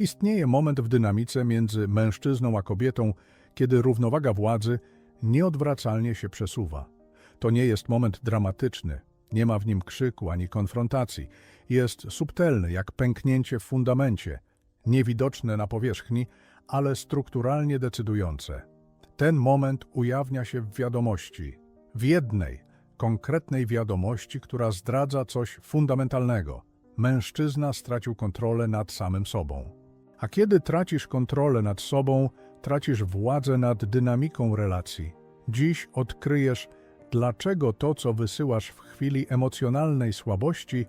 Istnieje moment w dynamice między mężczyzną a kobietą, kiedy równowaga władzy nieodwracalnie się przesuwa. To nie jest moment dramatyczny, nie ma w nim krzyku ani konfrontacji. Jest subtelny, jak pęknięcie w fundamencie, niewidoczne na powierzchni, ale strukturalnie decydujące. Ten moment ujawnia się w wiadomości, w jednej, konkretnej wiadomości, która zdradza coś fundamentalnego. Mężczyzna stracił kontrolę nad samym sobą. A kiedy tracisz kontrolę nad sobą, tracisz władzę nad dynamiką relacji. Dziś odkryjesz, dlaczego to, co wysyłasz w chwili emocjonalnej słabości,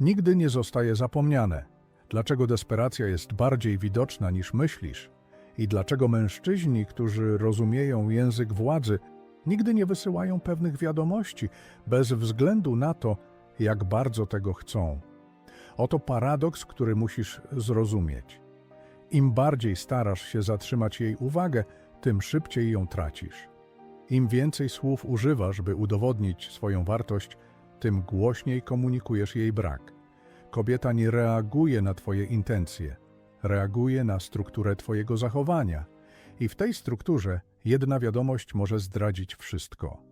nigdy nie zostaje zapomniane. Dlaczego desperacja jest bardziej widoczna niż myślisz i dlaczego mężczyźni, którzy rozumieją język władzy, nigdy nie wysyłają pewnych wiadomości bez względu na to, jak bardzo tego chcą. Oto paradoks, który musisz zrozumieć. Im bardziej starasz się zatrzymać jej uwagę, tym szybciej ją tracisz. Im więcej słów używasz, by udowodnić swoją wartość, tym głośniej komunikujesz jej brak. Kobieta nie reaguje na Twoje intencje, reaguje na strukturę Twojego zachowania. I w tej strukturze jedna wiadomość może zdradzić wszystko.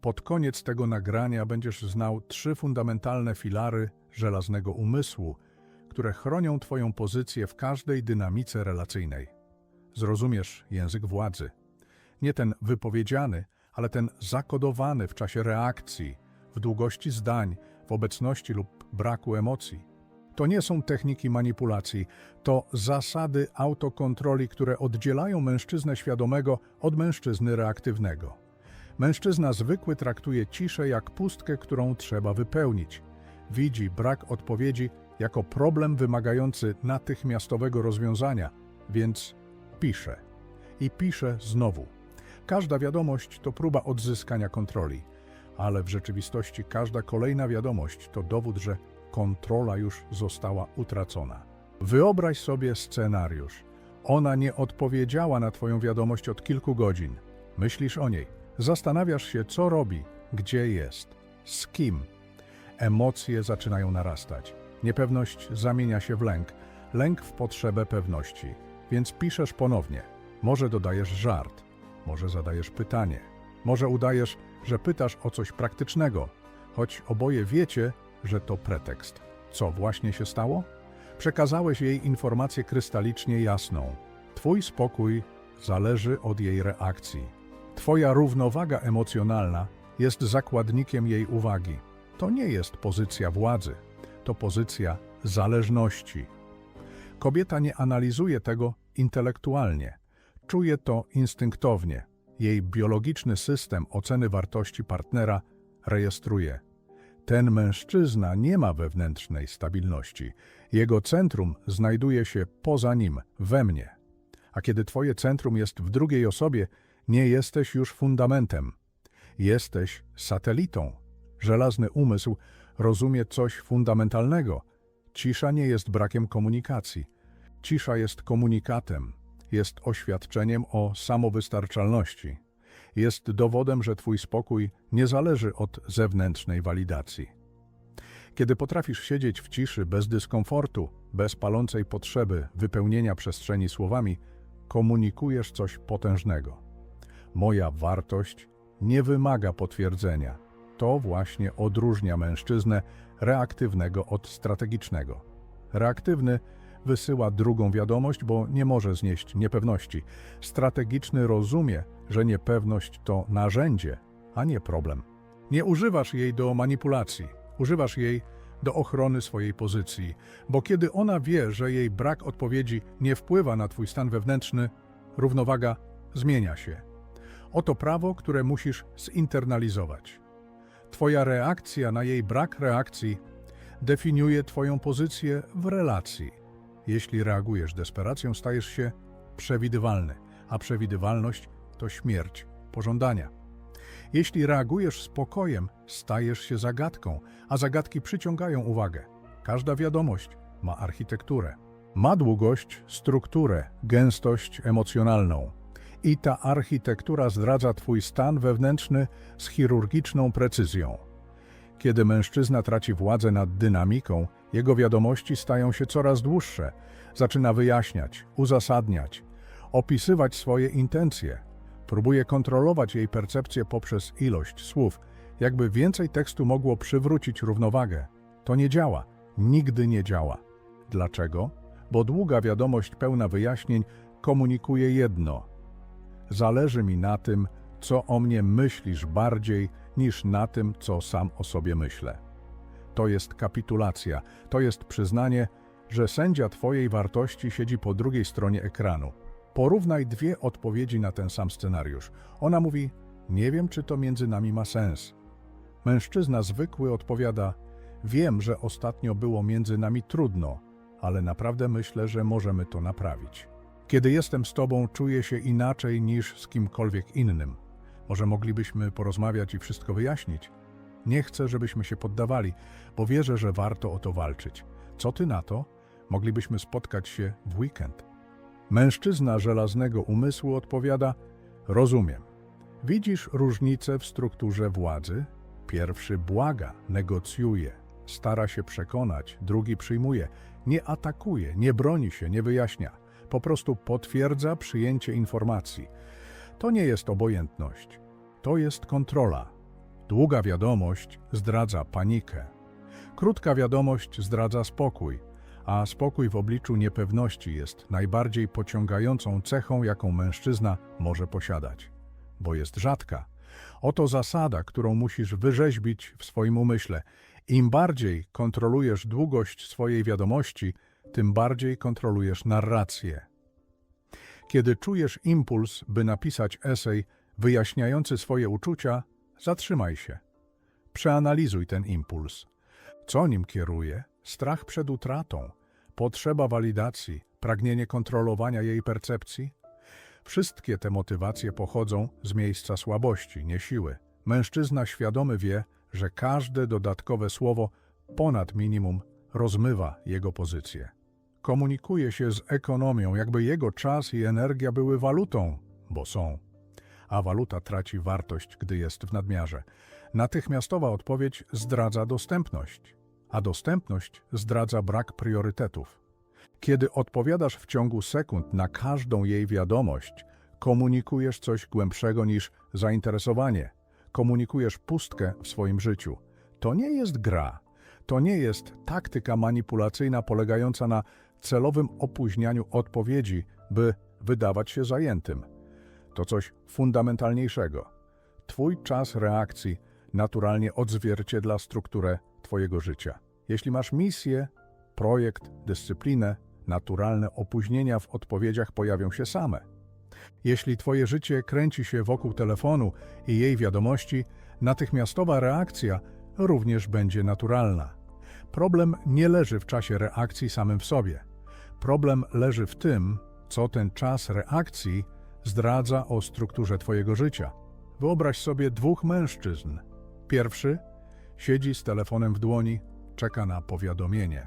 Pod koniec tego nagrania będziesz znał trzy fundamentalne filary żelaznego umysłu, które chronią Twoją pozycję w każdej dynamice relacyjnej. Zrozumiesz język władzy. Nie ten wypowiedziany, ale ten zakodowany w czasie reakcji, w długości zdań, w obecności lub braku emocji. To nie są techniki manipulacji, to zasady autokontroli, które oddzielają mężczyznę świadomego od mężczyzny reaktywnego. Mężczyzna zwykły traktuje ciszę jak pustkę, którą trzeba wypełnić. Widzi brak odpowiedzi jako problem wymagający natychmiastowego rozwiązania, więc pisze. I pisze znowu. Każda wiadomość to próba odzyskania kontroli, ale w rzeczywistości każda kolejna wiadomość to dowód, że kontrola już została utracona. Wyobraź sobie scenariusz. Ona nie odpowiedziała na Twoją wiadomość od kilku godzin. Myślisz o niej, zastanawiasz się, co robi, gdzie jest, z kim. Emocje zaczynają narastać. Niepewność zamienia się w lęk, lęk w potrzebę pewności. Więc piszesz ponownie. Może dodajesz żart, może zadajesz pytanie, może udajesz, że pytasz o coś praktycznego, choć oboje wiecie, że to pretekst. Co właśnie się stało? Przekazałeś jej informację krystalicznie jasną. Twój spokój zależy od jej reakcji. Twoja równowaga emocjonalna jest zakładnikiem jej uwagi. To nie jest pozycja władzy, to pozycja zależności. Kobieta nie analizuje tego intelektualnie, czuje to instynktownie. Jej biologiczny system oceny wartości partnera rejestruje. Ten mężczyzna nie ma wewnętrznej stabilności. Jego centrum znajduje się poza nim, we mnie. A kiedy twoje centrum jest w drugiej osobie, nie jesteś już fundamentem. Jesteś satelitą. Żelazny umysł rozumie coś fundamentalnego. Cisza nie jest brakiem komunikacji. Cisza jest komunikatem, jest oświadczeniem o samowystarczalności. Jest dowodem, że Twój spokój nie zależy od zewnętrznej walidacji. Kiedy potrafisz siedzieć w ciszy bez dyskomfortu, bez palącej potrzeby wypełnienia przestrzeni słowami, komunikujesz coś potężnego. Moja wartość nie wymaga potwierdzenia. To właśnie odróżnia mężczyznę reaktywnego od strategicznego. Reaktywny wysyła drugą wiadomość, bo nie może znieść niepewności. Strategiczny rozumie, że niepewność to narzędzie, a nie problem. Nie używasz jej do manipulacji, używasz jej do ochrony swojej pozycji, bo kiedy ona wie, że jej brak odpowiedzi nie wpływa na twój stan wewnętrzny, równowaga zmienia się. Oto prawo, które musisz zinternalizować. Twoja reakcja na jej brak reakcji definiuje Twoją pozycję w relacji. Jeśli reagujesz desperacją, stajesz się przewidywalny, a przewidywalność to śmierć pożądania. Jeśli reagujesz spokojem, stajesz się zagadką, a zagadki przyciągają uwagę. Każda wiadomość ma architekturę. Ma długość, strukturę, gęstość emocjonalną. I ta architektura zdradza Twój stan wewnętrzny z chirurgiczną precyzją. Kiedy mężczyzna traci władzę nad dynamiką, Jego wiadomości stają się coraz dłuższe. Zaczyna wyjaśniać, uzasadniać, opisywać swoje intencje. Próbuje kontrolować jej percepcję poprzez ilość słów, jakby więcej tekstu mogło przywrócić równowagę. To nie działa, nigdy nie działa. Dlaczego? Bo długa wiadomość pełna wyjaśnień komunikuje jedno. Zależy mi na tym, co o mnie myślisz bardziej niż na tym, co sam o sobie myślę. To jest kapitulacja, to jest przyznanie, że sędzia Twojej wartości siedzi po drugiej stronie ekranu. Porównaj dwie odpowiedzi na ten sam scenariusz. Ona mówi: Nie wiem, czy to między nami ma sens. Mężczyzna zwykły odpowiada: Wiem, że ostatnio było między nami trudno, ale naprawdę myślę, że możemy to naprawić. Kiedy jestem z Tobą, czuję się inaczej niż z kimkolwiek innym. Może moglibyśmy porozmawiać i wszystko wyjaśnić? Nie chcę, żebyśmy się poddawali, bo wierzę, że warto o to walczyć. Co Ty na to? Moglibyśmy spotkać się w weekend. Mężczyzna żelaznego umysłu odpowiada: Rozumiem. Widzisz różnicę w strukturze władzy? Pierwszy błaga, negocjuje, stara się przekonać, drugi przyjmuje, nie atakuje, nie broni się, nie wyjaśnia. Po prostu potwierdza przyjęcie informacji. To nie jest obojętność, to jest kontrola. Długa wiadomość zdradza panikę. Krótka wiadomość zdradza spokój, a spokój w obliczu niepewności jest najbardziej pociągającą cechą, jaką mężczyzna może posiadać, bo jest rzadka. Oto zasada, którą musisz wyrzeźbić w swoim umyśle. Im bardziej kontrolujesz długość swojej wiadomości, tym bardziej kontrolujesz narrację. Kiedy czujesz impuls, by napisać esej wyjaśniający swoje uczucia, zatrzymaj się. Przeanalizuj ten impuls. Co nim kieruje? Strach przed utratą, potrzeba walidacji, pragnienie kontrolowania jej percepcji? Wszystkie te motywacje pochodzą z miejsca słabości, nie siły. Mężczyzna świadomy wie, że każde dodatkowe słowo ponad minimum rozmywa jego pozycję. Komunikuje się z ekonomią, jakby jego czas i energia były walutą, bo są. A waluta traci wartość, gdy jest w nadmiarze. Natychmiastowa odpowiedź zdradza dostępność, a dostępność zdradza brak priorytetów. Kiedy odpowiadasz w ciągu sekund na każdą jej wiadomość, komunikujesz coś głębszego niż zainteresowanie. Komunikujesz pustkę w swoim życiu. To nie jest gra. To nie jest taktyka manipulacyjna polegająca na celowym opóźnianiu odpowiedzi, by wydawać się zajętym. To coś fundamentalniejszego. Twój czas reakcji naturalnie odzwierciedla strukturę Twojego życia. Jeśli masz misję, projekt, dyscyplinę, naturalne opóźnienia w odpowiedziach pojawią się same. Jeśli Twoje życie kręci się wokół telefonu i jej wiadomości, natychmiastowa reakcja również będzie naturalna. Problem nie leży w czasie reakcji samym w sobie. Problem leży w tym, co ten czas reakcji zdradza o strukturze Twojego życia. Wyobraź sobie dwóch mężczyzn. Pierwszy siedzi z telefonem w dłoni, czeka na powiadomienie.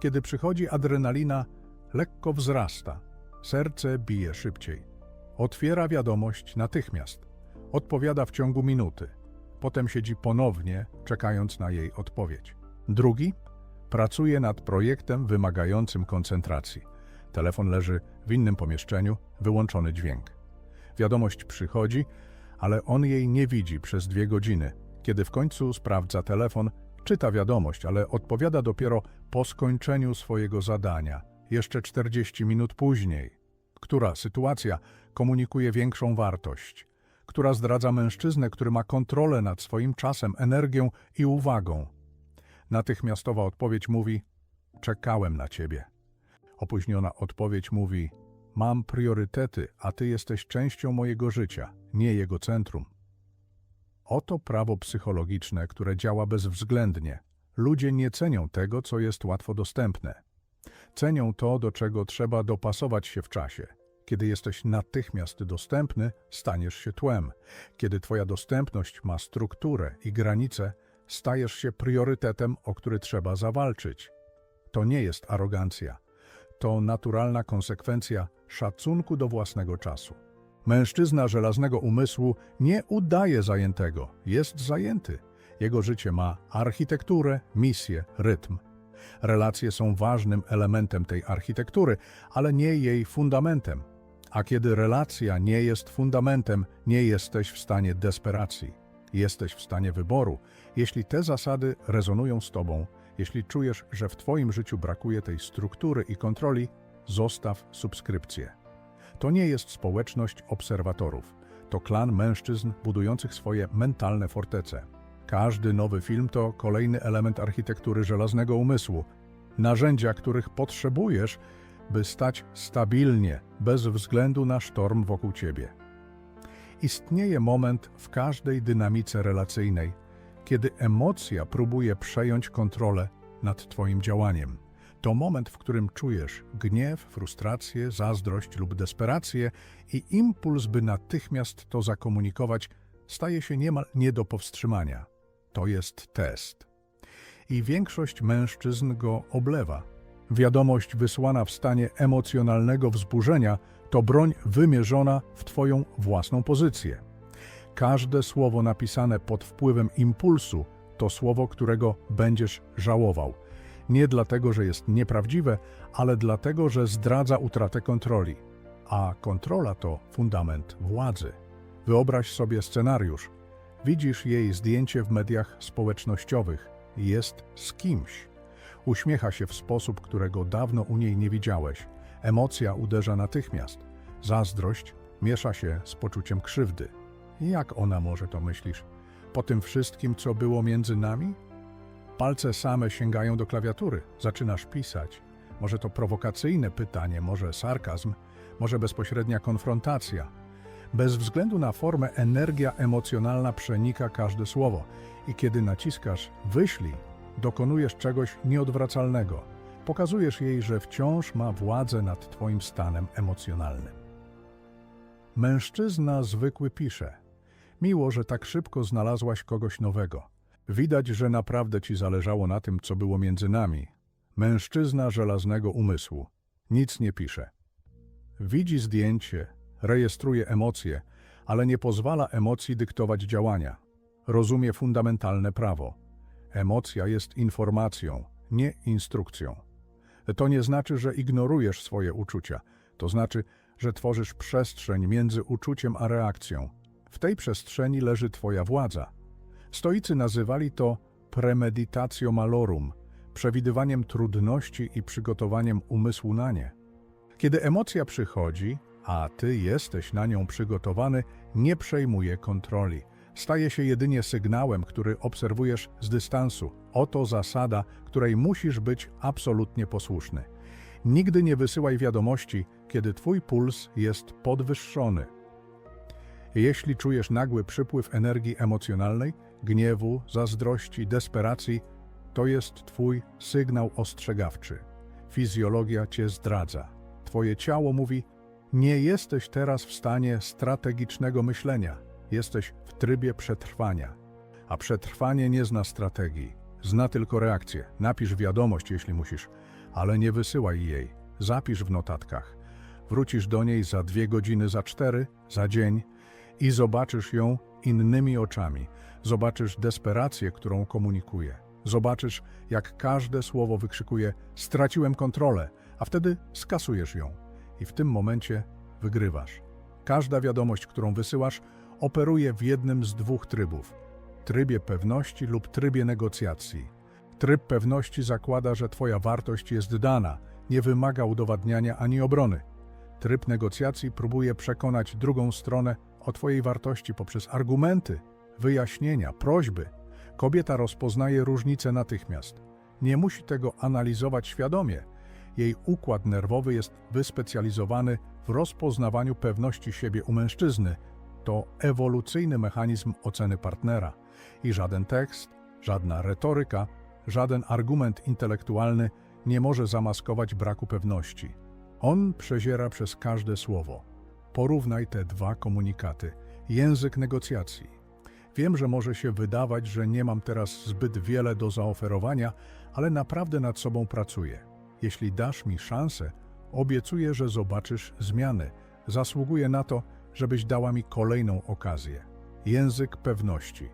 Kiedy przychodzi adrenalina, lekko wzrasta, serce bije szybciej. Otwiera wiadomość natychmiast. Odpowiada w ciągu minuty. Potem siedzi ponownie, czekając na jej odpowiedź. Drugi pracuje nad projektem wymagającym koncentracji. Telefon leży w innym pomieszczeniu, wyłączony dźwięk. Wiadomość przychodzi, ale on jej nie widzi przez dwie godziny. Kiedy w końcu sprawdza telefon, czyta wiadomość, ale odpowiada dopiero po skończeniu swojego zadania, jeszcze 40 minut później. Która sytuacja komunikuje większą wartość? Która zdradza mężczyznę, który ma kontrolę nad swoim czasem, energią i uwagą? Natychmiastowa odpowiedź mówi: Czekałem na ciebie. Opóźniona odpowiedź mówi: Mam priorytety, a ty jesteś częścią mojego życia, nie jego centrum. Oto prawo psychologiczne, które działa bezwzględnie. Ludzie nie cenią tego, co jest łatwo dostępne. Cenią to, do czego trzeba dopasować się w czasie. Kiedy jesteś natychmiast dostępny, staniesz się tłem. Kiedy Twoja dostępność ma strukturę i granice, stajesz się priorytetem, o który trzeba zawalczyć. To nie jest arogancja. To naturalna konsekwencja szacunku do własnego czasu. Mężczyzna żelaznego umysłu nie udaje zajętego, jest zajęty. Jego życie ma architekturę, misję, rytm. Relacje są ważnym elementem tej architektury, ale nie jej fundamentem. A kiedy relacja nie jest fundamentem, nie jesteś w stanie desperacji. Jesteś w stanie wyboru. Jeśli te zasady rezonują z Tobą, jeśli czujesz, że w Twoim życiu brakuje tej struktury i kontroli, zostaw subskrypcję. To nie jest społeczność obserwatorów. To klan mężczyzn budujących swoje mentalne fortece. Każdy nowy film to kolejny element architektury żelaznego umysłu, narzędzia, których potrzebujesz, by stać stabilnie, bez względu na sztorm wokół ciebie. Istnieje moment w każdej dynamice relacyjnej, kiedy emocja próbuje przejąć kontrolę nad Twoim działaniem. To moment, w którym czujesz gniew, frustrację, zazdrość lub desperację i impuls, by natychmiast to zakomunikować, staje się niemal nie do powstrzymania. To jest test. I większość mężczyzn go oblewa. Wiadomość wysłana w stanie emocjonalnego wzburzenia to broń wymierzona w Twoją własną pozycję. Każde słowo napisane pod wpływem impulsu to słowo, którego będziesz żałował. Nie dlatego, że jest nieprawdziwe, ale dlatego, że zdradza utratę kontroli. A kontrola to fundament władzy. Wyobraź sobie scenariusz. Widzisz jej zdjęcie w mediach społecznościowych. Jest z kimś. Uśmiecha się w sposób, którego dawno u niej nie widziałeś. Emocja uderza natychmiast. Zazdrość miesza się z poczuciem krzywdy. Jak ona może to myślisz? Po tym wszystkim, co było między nami? Palce same sięgają do klawiatury. Zaczynasz pisać. Może to prowokacyjne pytanie, może sarkazm, może bezpośrednia konfrontacja. Bez względu na formę, energia emocjonalna przenika każde słowo i kiedy naciskasz wyślij, dokonujesz czegoś nieodwracalnego. Pokazujesz jej, że wciąż ma władzę nad Twoim stanem emocjonalnym. Mężczyzna zwykły pisze: Miło, że tak szybko znalazłaś kogoś nowego. Widać, że naprawdę ci zależało na tym, co było między nami. Mężczyzna żelaznego umysłu. Nic nie pisze. Widzi zdjęcie, rejestruje emocje, ale nie pozwala emocji dyktować działania. Rozumie fundamentalne prawo. Emocja jest informacją, nie instrukcją. To nie znaczy, że ignorujesz swoje uczucia. To znaczy, że tworzysz przestrzeń między uczuciem a reakcją. W tej przestrzeni leży Twoja władza. Stoicy nazywali to premeditatio malorum, przewidywaniem trudności i przygotowaniem umysłu na nie. Kiedy emocja przychodzi, a Ty jesteś na nią przygotowany, nie przejmuje kontroli. Staje się jedynie sygnałem, który obserwujesz z dystansu. Oto zasada, której musisz być absolutnie posłuszny. Nigdy nie wysyłaj wiadomości, kiedy Twój puls jest podwyższony. Jeśli czujesz nagły przypływ energii emocjonalnej, gniewu, zazdrości, desperacji, to jest Twój sygnał ostrzegawczy. Fizjologia Cię zdradza. Twoje ciało mówi, nie jesteś teraz w stanie strategicznego myślenia, jesteś w trybie przetrwania. A przetrwanie nie zna strategii, zna tylko reakcję. Napisz wiadomość, jeśli musisz, ale nie wysyłaj jej. Zapisz w notatkach. Wrócisz do niej za dwie godziny, za cztery, za dzień i zobaczysz ją innymi oczami. Zobaczysz desperację, którą komunikuje. Zobaczysz, jak każde słowo wykrzykuje: Straciłem kontrolę, a wtedy skasujesz ją. I w tym momencie wygrywasz. Każda wiadomość, którą wysyłasz, operuje w jednym z dwóch trybów: trybie pewności lub trybie negocjacji. Tryb pewności zakłada, że Twoja wartość jest dana, nie wymaga udowadniania ani obrony. Tryb negocjacji próbuje przekonać drugą stronę o Twojej wartości poprzez argumenty, wyjaśnienia, prośby. Kobieta rozpoznaje różnicę natychmiast. Nie musi tego analizować świadomie. Jej układ nerwowy jest wyspecjalizowany w rozpoznawaniu pewności siebie u mężczyzny. To ewolucyjny mechanizm oceny partnera. I żaden tekst, żadna retoryka, żaden argument intelektualny nie może zamaskować braku pewności. On przeziera przez każde słowo. Porównaj te dwa komunikaty. Język negocjacji. Wiem, że może się wydawać, że nie mam teraz zbyt wiele do zaoferowania, ale naprawdę nad sobą pracuję. Jeśli dasz mi szansę, obiecuję, że zobaczysz zmiany. Zasługuję na to, żebyś dała mi kolejną okazję. Język pewności.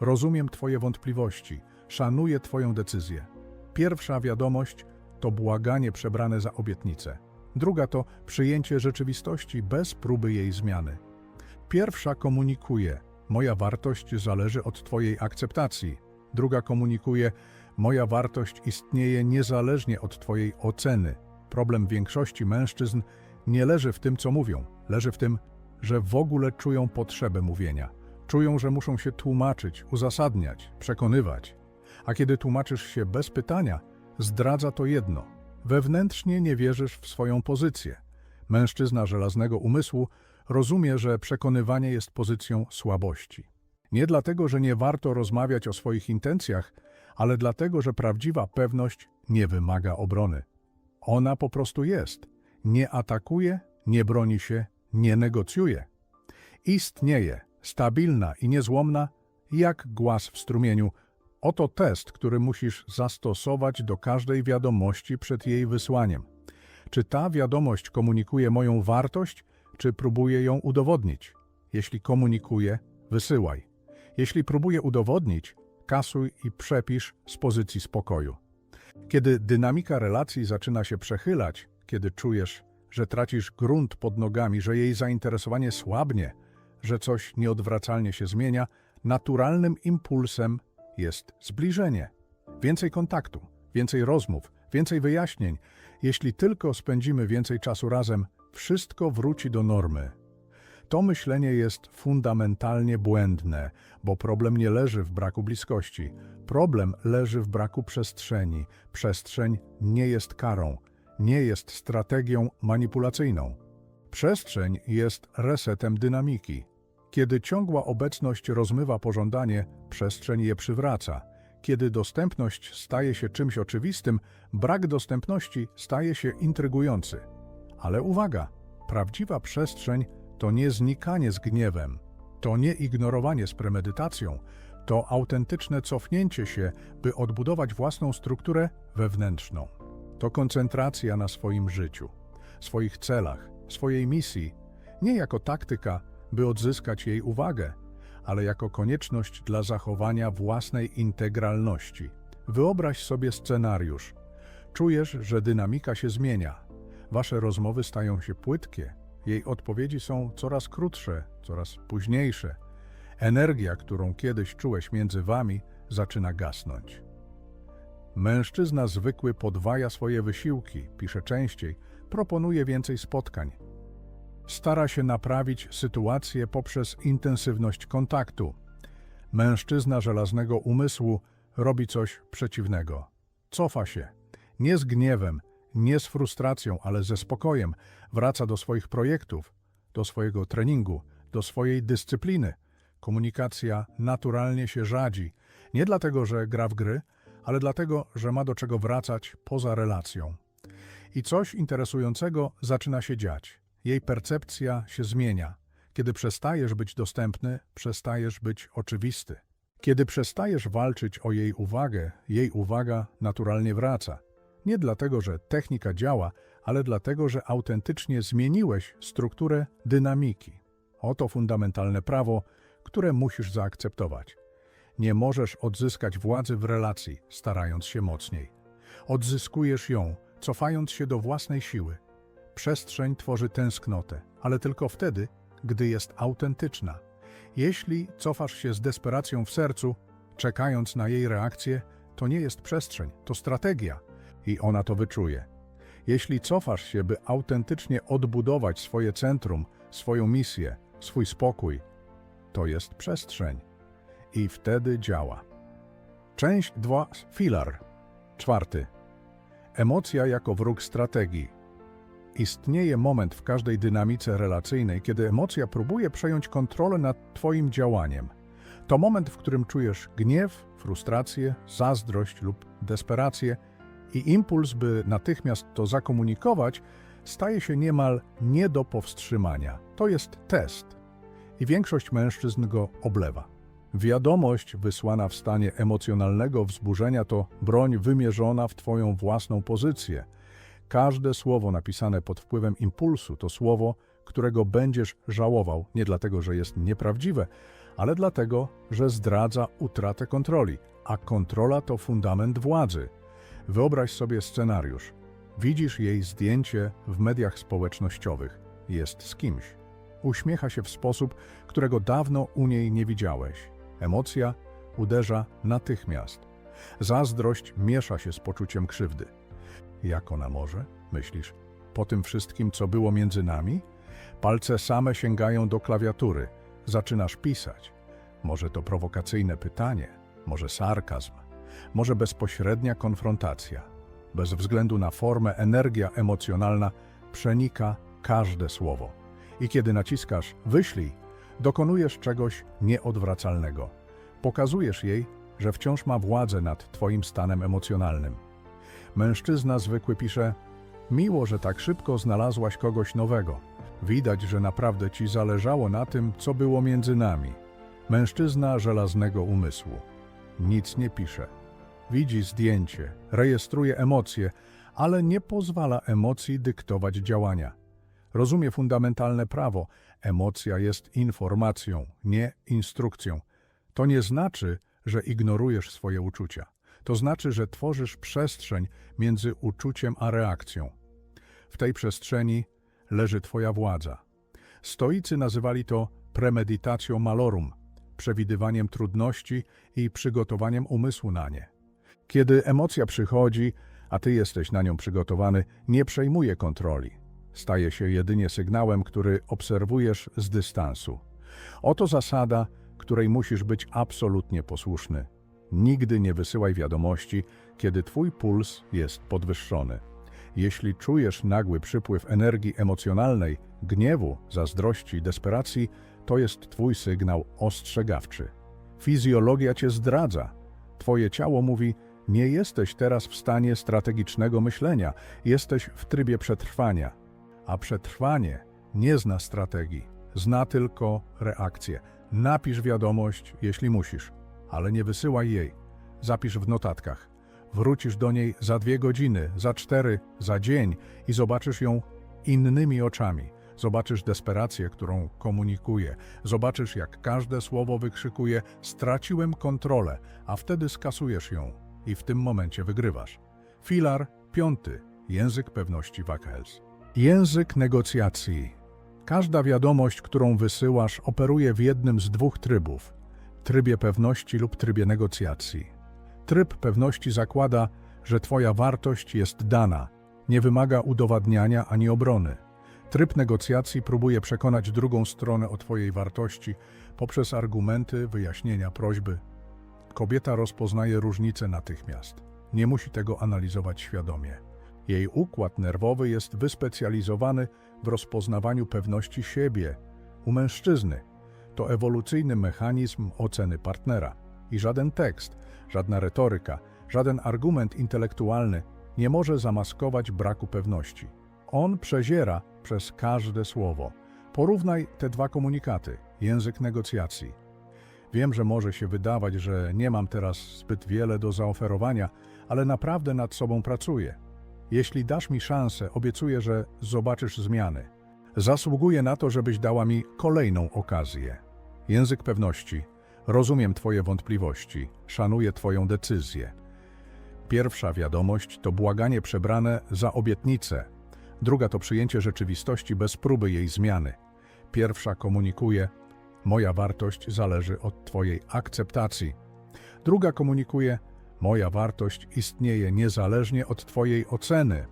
Rozumiem Twoje wątpliwości, szanuję Twoją decyzję. Pierwsza wiadomość to błaganie przebrane za obietnicę. Druga to przyjęcie rzeczywistości bez próby jej zmiany. Pierwsza komunikuje: Moja wartość zależy od Twojej akceptacji. Druga komunikuje: Moja wartość istnieje niezależnie od Twojej oceny. Problem większości mężczyzn nie leży w tym, co mówią, leży w tym, że w ogóle czują potrzebę mówienia. Czują, że muszą się tłumaczyć, uzasadniać, przekonywać. A kiedy tłumaczysz się bez pytania, zdradza to jedno: wewnętrznie nie wierzysz w swoją pozycję. Mężczyzna żelaznego umysłu rozumie, że przekonywanie jest pozycją słabości. Nie dlatego, że nie warto rozmawiać o swoich intencjach, ale dlatego, że prawdziwa pewność nie wymaga obrony. Ona po prostu jest. Nie atakuje, nie broni się, nie negocjuje. Istnieje, stabilna i niezłomna, jak głaz w strumieniu. Oto test, który musisz zastosować do każdej wiadomości przed jej wysłaniem. Czy ta wiadomość komunikuje moją wartość, czy próbuje ją udowodnić? Jeśli komunikuje, wysyłaj. Jeśli próbuje udowodnić, kasuj i przepisz z pozycji spokoju. Kiedy dynamika relacji zaczyna się przechylać, kiedy czujesz, że tracisz grunt pod nogami, że jej zainteresowanie słabnie, że coś nieodwracalnie się zmienia, naturalnym impulsem jest zbliżenie. Więcej kontaktu, więcej rozmów, więcej wyjaśnień. Jeśli tylko spędzimy więcej czasu razem, wszystko wróci do normy. To myślenie jest fundamentalnie błędne, bo problem nie leży w braku bliskości. Problem leży w braku przestrzeni. Przestrzeń nie jest karą, nie jest strategią manipulacyjną. Przestrzeń jest resetem dynamiki. Kiedy ciągła obecność rozmywa pożądanie, przestrzeń je przywraca. Kiedy dostępność staje się czymś oczywistym, brak dostępności staje się intrygujący. Ale uwaga, prawdziwa przestrzeń to nie znikanie z gniewem, to nie ignorowanie z premedytacją, to autentyczne cofnięcie się, by odbudować własną strukturę wewnętrzną. To koncentracja na swoim życiu, swoich celach, swojej misji, nie jako taktyka, by odzyskać jej uwagę, ale jako konieczność dla zachowania własnej integralności. Wyobraź sobie scenariusz. Czujesz, że dynamika się zmienia. Wasze rozmowy stają się płytkie, jej odpowiedzi są coraz krótsze, coraz późniejsze. Energia, którą kiedyś czułeś między wami, zaczyna gasnąć. Mężczyzna zwykły podwaja swoje wysiłki, pisze częściej, proponuje więcej spotkań. Stara się naprawić sytuację poprzez intensywność kontaktu. Mężczyzna żelaznego umysłu robi coś przeciwnego. Cofa się, nie z gniewem, nie z frustracją, ale ze spokojem, wraca do swoich projektów, do swojego treningu, do swojej dyscypliny. Komunikacja naturalnie się rzadzi, nie dlatego, że gra w gry, ale dlatego, że ma do czego wracać poza relacją. I coś interesującego zaczyna się dziać. Jej percepcja się zmienia. Kiedy przestajesz być dostępny, przestajesz być oczywisty. Kiedy przestajesz walczyć o jej uwagę, jej uwaga naturalnie wraca. Nie dlatego, że technika działa, ale dlatego, że autentycznie zmieniłeś strukturę dynamiki. Oto fundamentalne prawo, które musisz zaakceptować. Nie możesz odzyskać władzy w relacji, starając się mocniej. Odzyskujesz ją, cofając się do własnej siły. Przestrzeń tworzy tęsknotę, ale tylko wtedy, gdy jest autentyczna. Jeśli cofasz się z desperacją w sercu, czekając na jej reakcję, to nie jest przestrzeń, to strategia i ona to wyczuje. Jeśli cofasz się, by autentycznie odbudować swoje centrum, swoją misję, swój spokój, to jest przestrzeń. I wtedy działa. Część 2. Filar. Czwarty. Emocja jako wróg strategii. Istnieje moment w każdej dynamice relacyjnej, kiedy emocja próbuje przejąć kontrolę nad Twoim działaniem. To moment, w którym czujesz gniew, frustrację, zazdrość lub desperację i impuls, by natychmiast to zakomunikować, staje się niemal nie do powstrzymania. To jest test i większość mężczyzn go oblewa. Wiadomość wysłana w stanie emocjonalnego wzburzenia to broń wymierzona w Twoją własną pozycję. Każde słowo napisane pod wpływem impulsu to słowo, którego będziesz żałował nie dlatego, że jest nieprawdziwe, ale dlatego, że zdradza utratę kontroli, a kontrola to fundament władzy. Wyobraź sobie scenariusz. Widzisz jej zdjęcie w mediach społecznościowych. Jest z kimś. Uśmiecha się w sposób, którego dawno u niej nie widziałeś. Emocja uderza natychmiast. Zazdrość miesza się z poczuciem krzywdy. Jak ona może? Myślisz. Po tym wszystkim, co było między nami? Palce same sięgają do klawiatury. Zaczynasz pisać. Może to prowokacyjne pytanie, może sarkazm, może bezpośrednia konfrontacja. Bez względu na formę, energia emocjonalna przenika każde słowo. I kiedy naciskasz wyślij, dokonujesz czegoś nieodwracalnego. Pokazujesz jej, że wciąż ma władzę nad Twoim stanem emocjonalnym. Mężczyzna zwykły pisze: Miło, że tak szybko znalazłaś kogoś nowego. Widać, że naprawdę ci zależało na tym, co było między nami. Mężczyzna żelaznego umysłu. Nic nie pisze. Widzi zdjęcie, rejestruje emocje, ale nie pozwala emocji dyktować działania. Rozumie fundamentalne prawo: emocja jest informacją, nie instrukcją. To nie znaczy, że ignorujesz swoje uczucia. To znaczy, że tworzysz przestrzeń między uczuciem a reakcją. W tej przestrzeni leży Twoja władza. Stoicy nazywali to premeditacją malorum, przewidywaniem trudności i przygotowaniem umysłu na nie. Kiedy emocja przychodzi, a Ty jesteś na nią przygotowany, nie przejmuje kontroli. Staje się jedynie sygnałem, który obserwujesz z dystansu. Oto zasada, której musisz być absolutnie posłuszny. Nigdy nie wysyłaj wiadomości, kiedy Twój puls jest podwyższony. Jeśli czujesz nagły przypływ energii emocjonalnej, gniewu, zazdrości, desperacji, to jest Twój sygnał ostrzegawczy. Fizjologia Cię zdradza. Twoje ciało mówi, nie jesteś teraz w stanie strategicznego myślenia, jesteś w trybie przetrwania. A przetrwanie nie zna strategii, zna tylko reakcję. Napisz wiadomość, jeśli musisz, ale nie wysyłaj jej. Zapisz w notatkach. Wrócisz do niej za dwie godziny, za cztery, za dzień i zobaczysz ją innymi oczami. Zobaczysz desperację, którą komunikuje. Zobaczysz, jak każde słowo wykrzykuje: Straciłem kontrolę, a wtedy skasujesz ją i w tym momencie wygrywasz. Filar piąty. Język pewności Wackels. Język negocjacji. Każda wiadomość, którą wysyłasz, operuje w jednym z dwóch trybów: trybie pewności lub trybie negocjacji. Tryb pewności zakłada, że Twoja wartość jest dana, nie wymaga udowadniania ani obrony. Tryb negocjacji próbuje przekonać drugą stronę o Twojej wartości poprzez argumenty, wyjaśnienia, prośby. Kobieta rozpoznaje różnicę natychmiast. Nie musi tego analizować świadomie. Jej układ nerwowy jest wyspecjalizowany w rozpoznawaniu pewności siebie. U mężczyzny to ewolucyjny mechanizm oceny partnera. I żaden tekst, żadna retoryka, żaden argument intelektualny nie może zamaskować braku pewności. On przeziera przez każde słowo. Porównaj te dwa komunikaty, język negocjacji. Wiem, że może się wydawać, że nie mam teraz zbyt wiele do zaoferowania, ale naprawdę nad sobą pracuję. Jeśli dasz mi szansę, obiecuję, że zobaczysz zmiany. Zasługuję na to, żebyś dała mi kolejną okazję. Język pewności. Rozumiem Twoje wątpliwości, szanuję Twoją decyzję. Pierwsza wiadomość to błaganie przebrane za obietnicę. Druga to przyjęcie rzeczywistości bez próby jej zmiany. Pierwsza komunikuje: Moja wartość zależy od Twojej akceptacji. Druga komunikuje: Moja wartość istnieje niezależnie od Twojej oceny.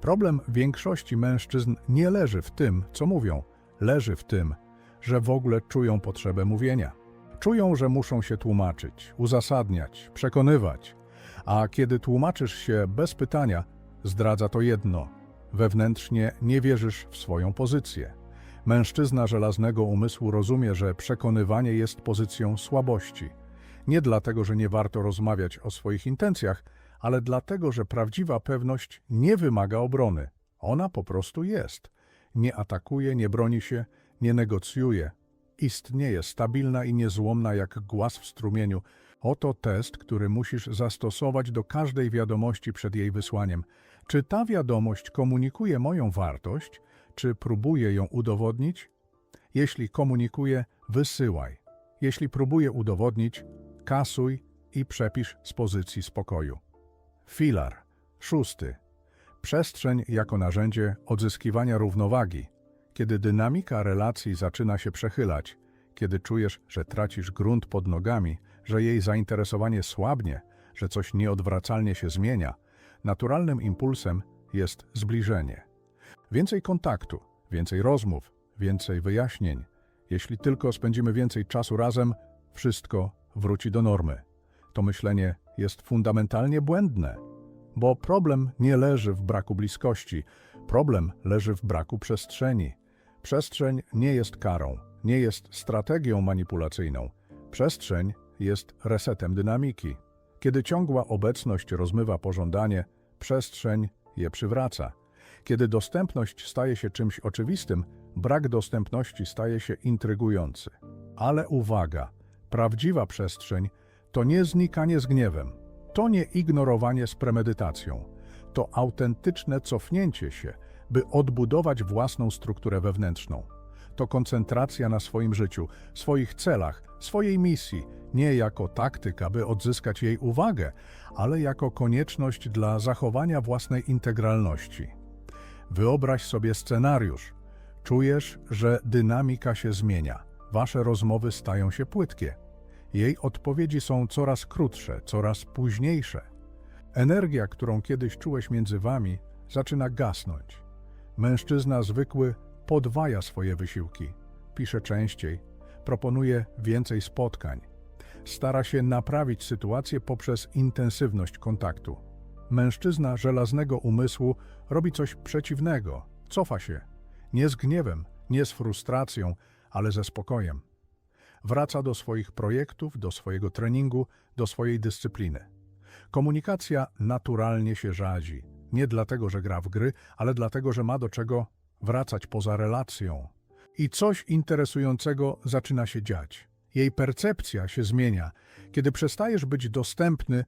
Problem większości mężczyzn nie leży w tym, co mówią, leży w tym, że w ogóle czują potrzebę mówienia. Czują, że muszą się tłumaczyć, uzasadniać, przekonywać, a kiedy tłumaczysz się bez pytania, zdradza to jedno: wewnętrznie nie wierzysz w swoją pozycję. Mężczyzna żelaznego umysłu rozumie, że przekonywanie jest pozycją słabości. Nie dlatego, że nie warto rozmawiać o swoich intencjach, ale dlatego, że prawdziwa pewność nie wymaga obrony. Ona po prostu jest. Nie atakuje, nie broni się, nie negocjuje. Istnieje stabilna i niezłomna jak głaz w strumieniu. Oto test, który musisz zastosować do każdej wiadomości przed jej wysłaniem. Czy ta wiadomość komunikuje moją wartość, czy próbuje ją udowodnić? Jeśli komunikuje, wysyłaj. Jeśli próbuje udowodnić, kasuj i przepisz z pozycji spokoju. Filar. Szósty. Przestrzeń jako narzędzie odzyskiwania równowagi. Kiedy dynamika relacji zaczyna się przechylać, kiedy czujesz, że tracisz grunt pod nogami, że jej zainteresowanie słabnie, że coś nieodwracalnie się zmienia, naturalnym impulsem jest zbliżenie. Więcej kontaktu, więcej rozmów, więcej wyjaśnień. Jeśli tylko spędzimy więcej czasu razem, wszystko wróci do normy. To myślenie jest fundamentalnie błędne, bo problem nie leży w braku bliskości, problem leży w braku przestrzeni. Przestrzeń nie jest karą, nie jest strategią manipulacyjną. Przestrzeń jest resetem dynamiki. Kiedy ciągła obecność rozmywa pożądanie, przestrzeń je przywraca. Kiedy dostępność staje się czymś oczywistym, brak dostępności staje się intrygujący. Ale uwaga, prawdziwa przestrzeń to nie znikanie z gniewem, to nie ignorowanie z premedytacją, to autentyczne cofnięcie się, by odbudować własną strukturę wewnętrzną. To koncentracja na swoim życiu, swoich celach, swojej misji, nie jako taktyka, by odzyskać jej uwagę, ale jako konieczność dla zachowania własnej integralności. Wyobraź sobie scenariusz. Czujesz, że dynamika się zmienia. Wasze rozmowy stają się płytkie. Jej odpowiedzi są coraz krótsze, coraz późniejsze. Energia, którą kiedyś czułeś między wami, zaczyna gasnąć. Mężczyzna zwykły podwaja swoje wysiłki, pisze częściej, proponuje więcej spotkań. Stara się naprawić sytuację poprzez intensywność kontaktu. Mężczyzna żelaznego umysłu robi coś przeciwnego, cofa się. Nie z gniewem, nie z frustracją, ale ze spokojem. Wraca do swoich projektów, do swojego treningu, do swojej dyscypliny. Komunikacja naturalnie się rzadzi. Nie dlatego, że gra w gry, ale dlatego, że ma do czego wracać poza relacją. I coś interesującego zaczyna się dziać. Jej percepcja się zmienia. Kiedy przestajesz być dostępny,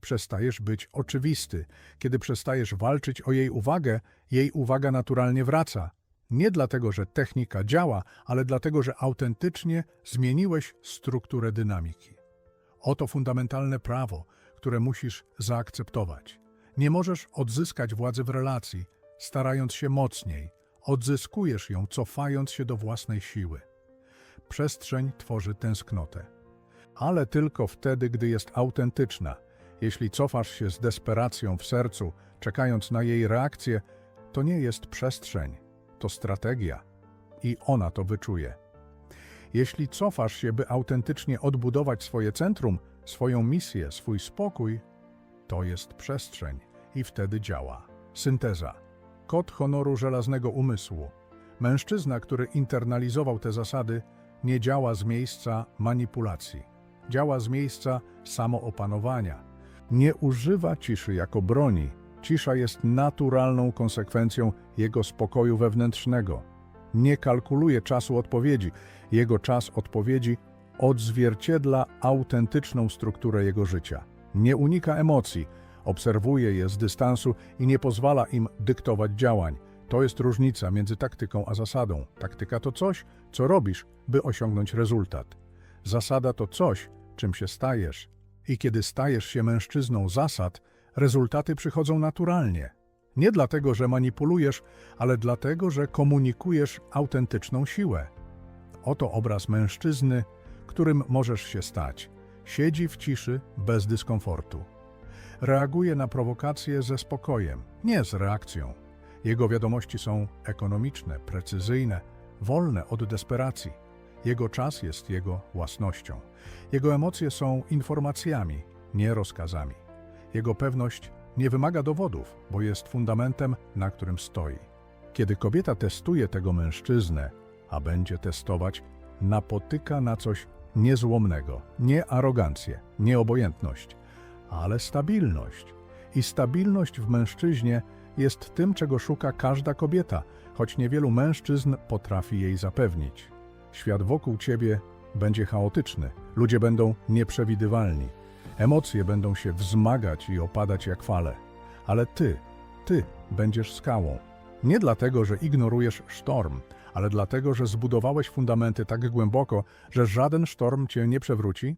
przestajesz być oczywisty. Kiedy przestajesz walczyć o jej uwagę, jej uwaga naturalnie wraca. Nie dlatego, że technika działa, ale dlatego, że autentycznie zmieniłeś strukturę dynamiki. Oto fundamentalne prawo, które musisz zaakceptować. Nie możesz odzyskać władzy w relacji, starając się mocniej. Odzyskujesz ją, cofając się do własnej siły. Przestrzeń tworzy tęsknotę. Ale tylko wtedy, gdy jest autentyczna. Jeśli cofasz się z desperacją w sercu, czekając na jej reakcję, to nie jest przestrzeń, to strategia. I ona to wyczuje. Jeśli cofasz się, by autentycznie odbudować swoje centrum, swoją misję, swój spokój, to jest przestrzeń i wtedy działa. Synteza. Kod honoru żelaznego umysłu. Mężczyzna, który internalizował te zasady, nie działa z miejsca manipulacji. Działa z miejsca samoopanowania. Nie używa ciszy jako broni. Cisza jest naturalną konsekwencją jego spokoju wewnętrznego. Nie kalkuluje czasu odpowiedzi. Jego czas odpowiedzi odzwierciedla autentyczną strukturę jego życia. Nie unika emocji, obserwuje je z dystansu i nie pozwala im dyktować działań. To jest różnica między taktyką a zasadą. Taktyka to coś, co robisz, by osiągnąć rezultat. Zasada to coś, czym się stajesz. I kiedy stajesz się mężczyzną zasad, rezultaty przychodzą naturalnie. Nie dlatego, że manipulujesz, ale dlatego, że komunikujesz autentyczną siłę. Oto obraz mężczyzny, którym możesz się stać. Siedzi w ciszy, bez dyskomfortu. Reaguje na prowokacje ze spokojem, nie z reakcją. Jego wiadomości są ekonomiczne, precyzyjne, wolne od desperacji. Jego czas jest jego własnością. Jego emocje są informacjami, nie rozkazami. Jego pewność nie wymaga dowodów, bo jest fundamentem, na którym stoi. Kiedy kobieta testuje tego mężczyznę, a będzie testować, napotyka na coś niezłomnego, nie arogancję, nie obojętność, ale stabilność. I stabilność w mężczyźnie jest tym, czego szuka każda kobieta, choć niewielu mężczyzn potrafi jej zapewnić. Świat wokół ciebie będzie chaotyczny, ludzie będą nieprzewidywalni, emocje będą się wzmagać i opadać jak fale, ale ty, ty będziesz skałą. Nie dlatego, że ignorujesz sztorm, ale dlatego, że zbudowałeś fundamenty tak głęboko, że żaden sztorm cię nie przewróci,